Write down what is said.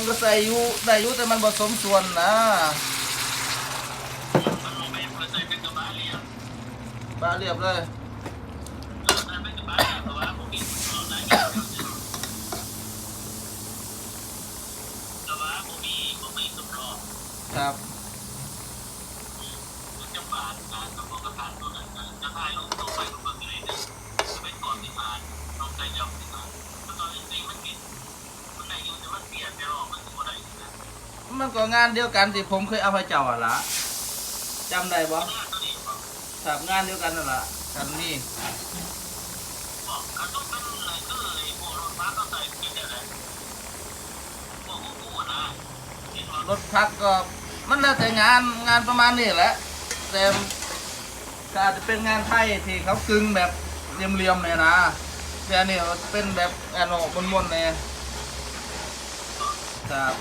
มันก็ใส่อยู่ได้อยู่แต่มันผสมส่วนนะมันลงไปเปิดใส่เป็นกระบะเรียบบ้าเรียบเลยเออ มันก็งานเดียวกันที่ผมเคยเอาให้เจ้าอะละจำได้บ่หน้าตัวนี้บอกครับงานเดียวกันนั่นละกันนี่รก็เลยพวกรถฟ้าก็ใส่กินอะไรพวกกู้นะเห็นว่ารถพักก็มันแล้วแต่งานงานประมาณนี้แหละแต่ก็อาจจะเป็นงานไทยที่เขากึ่งแบบเรียมๆเนี่ยนะแต่อันนี้เป็นแบบแอนโนมนๆเนี่ยครับ